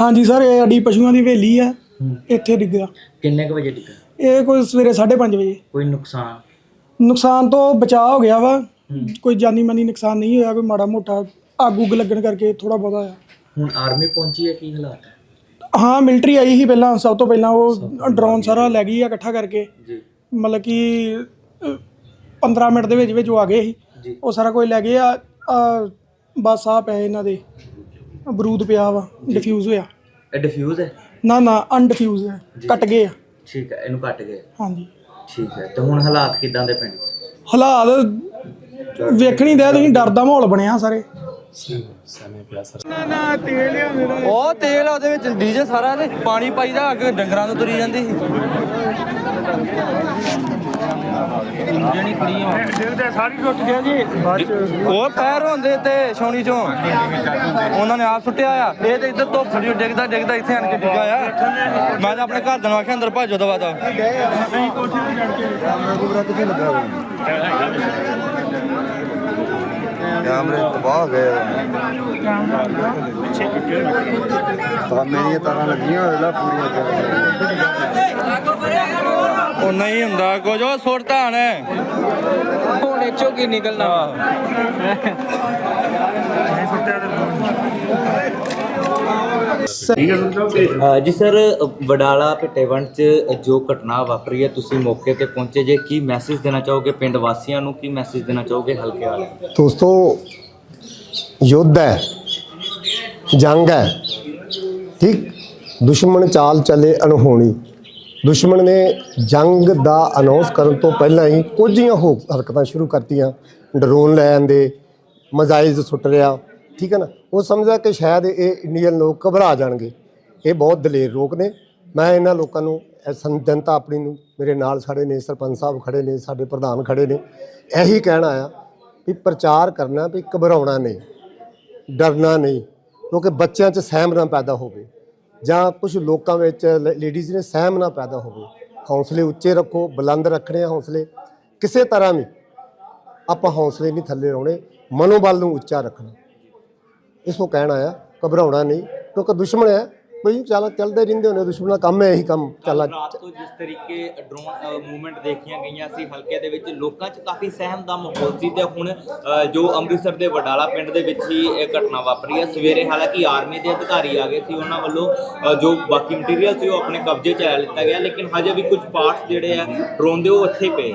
ਹਾਂਜੀ ਸਰ ਇਹ ਸਾਡੀ ਪਸ਼ੂਆਂ ਦੀ ਹਵੇਲੀ ਆ। ਹੂੰ। ਇੱਥੇ ਡਿੱਗਿਆ। ਕਿੰਨੇ ਕੁ ਵਜੇ ਡਿੱਗਾ ਇਹ ਕੋਈ ਸਵੇਰੇ 5:30 ਵਜੇ। ਕੋਈ ਨੁਕਸਾਨ? ਨੁਕਸਾਨ ਤੋਂ ਬਚਾਅ ਹੋ ਗਿਆ ਵਾ। ਹੂੰ। ਕੋਈ ਜਾਨੀ ਮਾਨੀ ਨੁਕਸਾਨ ਨਹੀਂ ਹੋਇਆ ਕੋਈ ਮਾੜਾ ਮੋਟਾ ਅੱਗ ਉੱਗ ਲੱਗਣ ਕਰਕੇ ਥੋੜਾ ਬਹੁਤਾ ਆ ਹੁਣ ਆਰਮੀ ਪਹੁੰਚੀ ਹੈ ਕੀ ਹਾਲਾਤ ਹੈ? ਹਾਂ ਮਿਲਟਰੀ ਆਈ ਸੀ ਪਹਿਲਾਂ ਸਭ ਤੋਂ ਪਹਿਲਾਂ ਉਹ ਡਰੋਨ ਸਾਰਾ ਲੈ ਗਈ ਆ ਇਕੱਠਾ ਕਰਕੇ। ਜੀ। ਮਤਲਬ ਕਿ ਅ, 15 ਮਿੰਟ ਦੇ ਵਿੱਚ ਵਿੱਚ ਉਹ ਆ ਗਏ ਸੀ। ਜੀ। ਉਹ ਸਾਰਾ ਕੁਝ ਲੈ ਗਏ ਆ ਆ, ਬਸ ਆ ਪਏ ਇਹਨਾਂ ਦੇ। ਬਰੂਦ ਪਿਆ ਵਾ ਡਿਫਿਊਜ਼ ਹੋਇਆ। ਇਹ ਡਿਫਿਊਜ਼ ਹੈ? ਨਾ ਨਾ ਅਨਡਿਫਿਊਜ਼ ਹੈ ਕੱਟ ਗਏ ਆ। ਠੀਕ ਹੈ ਇਹਨੂੰ ਕੱਟ ਗਏ। ਹਾਂਜੀ। ਠੀਕ ਹੈ ਤੇ ਹੁਣ ਹਾਲਾਤ ਕਿਦਾਂ ਦੇ ਪਿੰਡ? ਹਾਲਾਤ ਵੇਖਣੀ ਦੇ ਤੁਸੀਂ ਡਰ ਦਾ ਮਾਹੌਲ ਬਣਿਆ ਸਾਰੇ। ਉਹ ਤੇਲ ਆ ਉਹਦੇ ਵਿੱਚ ਡੀਜ਼ਲ ਸਾਰਾ ਤੇ ਪਾਣੀ ਪਾਈਦਾ ਅੱਗੇ ਡੰਗਰਾਂ ਤੋਂ ਤੁਰੀ ਜਾਂਦੀ ਸੀ। ਜਿਹੜੀ ਖੜੀ ਆ ਦਿਲ ਸਾਰੀ ਟੁੱਟ ਗਿਆ ਜੀ ਉਹ ਪੈਰ ਹੁੰਦੇ ਤੇ ਛਾਉਣੀ ਚੋਂ। ਉਹਨਾਂ ਨੇ ਆਪ ਸੁੱਟਿਆ ਆ। ਇਹ ਤੇ ਇੱਧਰ ਧੁੱਪ ਛੜੀ ਡਿੱਗਦਾ ਡਿੱਗਦਾ ਇੱਥੇ ਆਣ ਕੇ ਡਿੱਗਾ ਆ। ਮੈਂ ਤਾਂ ਆਪਣੇ ਘਰ ਦੇ ਨੂੰ ਆਖਿਆ ਅੰਦਰ ਭਾਜੋ ਦਵਾ ਦਾ। ਕੈਮਰੇ ਤਬਾਹ ਹੋ ਗਏ ਤਾਂ ਮੇਰੀਆਂ ਤਾਰਾਂ ਲੱਗੀਆਂ ਲਾ ਪੂਰੀਆਂ। ਉਹ ਨਹੀਂ ਹੁੰਦਾ ਕੁਝ ਉਹ ਸੁੱਟਦਾ ਨੇ। ਹੁਣ ਇੱਚੋ ਕੀ ਨਿਕਲਣਾ? ਅ, ਜੀ ਸਰ ਵਡਾਲਾ ਭਿੱਟੇਵੰਡ 'ਚ ਜੋ ਘਟਨਾ ਵਾਪਰੀ ਹੈ ਤੁਸੀਂ ਮੌਕੇ ਤੇ ਪਹੁੰਚੇ ਜੇ ਕੀ ਮੈਸੇਜ ਦੇਣਾ ਚਾਹੋਗੇ? ਪਿੰਡ ਵਾਸੀਆਂ ਨੂੰ ਕੀ ਮੈਸੇਜ ਦੇਣਾ ਚਾਹੋਗੇ ਹਲਕੇ ਵਾਲੇ ਦੋਸਤੋ ਯੁੱਧ ਹੈ ਜੰਗ ਹੈ ਠੀਕ? ਦੁਸ਼ਮਣ ਚਾਲ ਚੱਲੇ ਅਣਹੋਣੀ। ਦੁਸ਼ਮਣ ਨੇ ਜੰਗ ਦਾ ਅਨਾਉਂਸ ਕਰਨ ਤੋਂ ਪਹਿਲਾਂ ਹੀ ਕੁਝ ਹੀ ਹੋ ਹਰਕਤਾਂ ਸ਼ੁਰੂ ਕਰਤੀਆਂ। ਡਰੋਨ ਲੈ ਆਂਦੇ ਮਜ਼ਾਈਲ ਸੁੱਟ ਰਿਆ ਠੀਕ ਹੈ ਨਾ? ਉਹ ਸਮਝਦਾ ਕਿ ਸ਼ਾਇਦ ਇਹ ਇੰਡੀਅਨ ਲੋਕ ਘਬਰਾ ਜਾਣਗੇ। ਇਹ ਬਹੁਤ ਦਲੇਰ ਲੋਕ ਨੇ। ਮੈਂ ਇਹਨਾਂ ਲੋਕਾਂ ਨੂੰ, ਇਹ ਸੰ- ਜਨਤਾ ਆਪਣੀ ਨੂੰ, ਮੇਰੇ ਨਾਲ ਖੜੇ ਨੇ ਸਰਪੰਚ ਸਾਹਿਬ ਖੜੇ ਨੇ, ਸਾਡੇ ਪ੍ਰਧਾਨ ਖੜੇ ਨੇ, ਇਹੀ ਕਹਿਣਾ ਆ ਵੀ ਪ੍ਰਚਾਰ ਕਰਨਾ, ਵੀ ਘਬਰਾਉਣਾ ਨਹੀਂ, ਡਰਨਾ ਨਹੀਂ, ਕਿਉਂਕਿ ਬੱਚਿਆਂ 'ਚ ਸਹਿਮ ਨਾ ਪੈਦਾ ਹੋਵੇ। ਜਾਂ ਕੁਝ ਲੋਕਾਂ ਵਿੱਚ ਲੇਡੀਜ਼ ਨੇ ਸਹਿਮ ਨਾ ਪੈਦਾ ਹੋਵੇ। ਹੌਸਲੇ ਉੱਚੇ ਰੱਖੋ, ਬੁਲੰਦ ਰੱਖਣੇ ਆ ਹੌਸਲੇ। ਕਿਸੇ ਤਰ੍ਹਾਂ ਵੀ ਆਪਾਂ ਹੌਸਲੇ ਨਹੀਂ ਥੱਲੇ ਲਾਉਣੇ, ਮਨੋਬਲ ਨੂੰ ਉੱਚਾ ਰੱਖਣਾ। ਇਸ ਨੂੰ ਕਹਿਣਾ ਆ ਘਬਰਾਉਣਾ ਨਹੀਂ, ਕਿਉਂਕਿ ਦੁਸ਼ਮਣ ਹੈ। ਕੋਈ ਚੱਲ ਚੱਲਦੇ ਰਹਿੰਦੇ ਹੋਣੇ ਦੁਸ਼ਮਣ ਦਾ ਕੰਮ ਹੈ ਇਹੀ ਕੰਮ ਚੱਲ। ਰਾਤ ਤੋਂ ਜਿਸ ਤਰੀਕੇ ਡਰੋਨ ਮੂਵਮੈਂਟ ਦੇਖੀਆਂ ਗਈਆਂ ਸੀ ਹਲਕੇ ਦੇ ਵਿੱਚ ਲੋਕਾਂ 'ਚ ਕਾਫੀ ਸਹਿਮ ਦਾ ਮਾਹੌਲ ਸੀ ਤੇ ਹੁਣ ਅ, ਜੋ ਅੰਮ੍ਰਿਤਸਰ ਦੇ ਵਡਾਲਾ ਪਿੰਡ ਦੇ ਵਿੱਚ ਹੀ ਇਹ ਘਟਨਾ ਵਾਪਰੀ ਹੈ। ਸਵੇਰੇ ਹਾਲਾਂਕਿ ਆਰਮੀ ਦੇ ਅਧਿਕਾਰੀ ਆ ਗਏ ਸੀ ਉਹਨਾਂ ਵੱਲੋਂ ਅ, ਜੋ ਬਾਕੀ ਮਟੀਰੀਅਲ ਸੀ ਉਹ ਆਪਣੇ ਕਬਜ਼ੇ 'ਚ ਲੈ ਲਿੱਤਾ ਗਿਆ ਲੇਕਿਨ ਹਜੇ ਵੀ ਕੁਝ ਪਾਰਟਸ ਜਿਹੜੇ ਆ ਡਰੋਨ ਦੇ ਉਹ ਇੱਥੇ ਹੀ ਪਏ।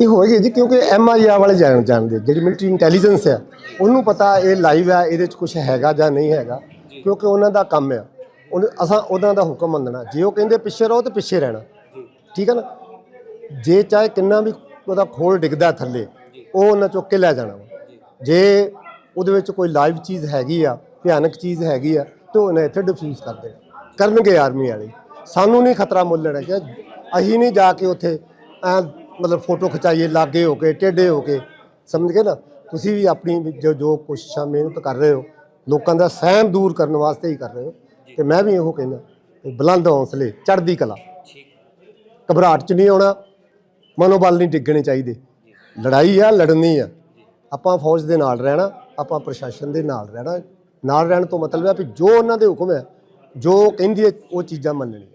ਇਹ ਹੋਏਗੀ ਜੀ ਕਿਉਂਕਿ ਐਮਆਈਆ ਵਾਲੇ ਜਾਣ ਜਾਣਦੇ ਜਿਹੜੀ ਮਿਲਟਰੀ ਇੰਟੈਲੀਜੈਂਸ ਆ ਉਹਨੂੰ ਪਤਾ ਇਹ ਲਾਈਵ ਆ ਇਹਦੇ 'ਚ ਕੁਝ ਹੈਗਾ ਜਾਂ ਨਹੀਂ ਹੈਗਾ ਕਿਉਂਕਿ ਉਹਨਾਂ ਦਾ ਕੰਮ ਆ। ਉਹਨੇ ਅਸਾਂ ਉਹਨਾਂ ਦਾ ਹੁਕਮ ਮੰਨਣਾ। ਜੇ ਉਹ ਕਹਿੰਦੇ ਪਿੱਛੇ ਰਹੋ ਤੇ ਪਿੱਛੇ ਰਹਿਣਾ। ਠੀਕ ਹੈ ਨਾ? ਜੇ ਚਾਹੇ ਕਿੰਨਾ ਵੀ ਉਹਦਾ ਖੋਲ ਡਿੱਗਦਾ ਥੱਲੇ ਉਹ ਉਹਨਾਂ ਚੁੱਕ ਕੇ ਲੈ ਜਾਣਾ। ਜੇ। ਉਹਦੇ ਵਿੱਚ ਕੋਈ ਲਾਈਵ ਚੀਜ਼ ਹੈਗੀ ਆ ਭਿਆਨਕ ਚੀਜ਼ ਹੈਗੀ ਆ ਤੇ ਉਹਨੇ ਇੱਥੇ ਡਿਫਿਊਜ਼ ਕਰ ਦੇਣਾ। ਕਰਨਗੇ ਆਰਮੀ ਵਾਲੇ। ਸਾਨੂੰ ਨਹੀਂ ਖਤਰਾ ਮੁੱਲ ਲੈਣਾ ਕਿ ਅਸੀਂ ਨਹੀਂ ਜਾ ਕੇ ਉੱਥੇ ਐਂ ਮਤਲਬ ਫੋਟੋ ਖਿਚਾਈਏ ਲਾਗੇ ਹੋ ਕੇ ਟੇਢੇ ਹੋ ਕੇ। ਸਮਝ ਗਏ ਨਾ? ਤੁਸੀਂ ਵੀ ਆਪਣੀ ਜੋ ਜੋ ਕੋਸ਼ਿਸ਼ਾਂ ਮਿਹਨਤ ਕਰ ਰਹੇ ਹੋ ਲੋਕਾਂ ਦਾ ਸਹਿਮ ਦੂਰ ਕਰਨ ਵਾਸਤੇ ਹੀ ਕਰ ਰਹੇ ਹੋ। ਤੇ ਮੈਂ ਵੀ ਇਹੋ ਕਹਿੰਦਾ ਵੀ ਬੁਲੰਦ ਹੌਸਲੇ, ਚੜ੍ਹਦੀ ਕਲਾ। ਘਬਰਾਹਟ ਚ ਨਹੀਂ ਆਉਣਾ, ਮਨੋਬਲ ਨਹੀਂ ਡਿੱਗਣੇ ਚਾਹੀਦੇ। ਲੜਾਈ ਆ, ਲੜਨੀ ਆ। ਆਪਾਂ ਫੌਜ ਦੇ ਨਾਲ ਰਹਿਣਾ, ਆਪਾਂ ਪ੍ਰਸ਼ਾਸਨ ਦੇ ਨਾਲ ਰਹਿਣਾ। ਨਾਲ ਰਹਿਣ ਤੋਂ ਮਤਲਬ ਹੈ ਵੀ ਜੋ ਉਹਨਾਂ ਦੇ ਹੁਕਮ ਹੈ, ਜੋ ਕਹਿੰਦੀ ਹੈ, ਉਹ ਚੀਜ਼ਾਂ ਮੰਨਣੀਆਂ।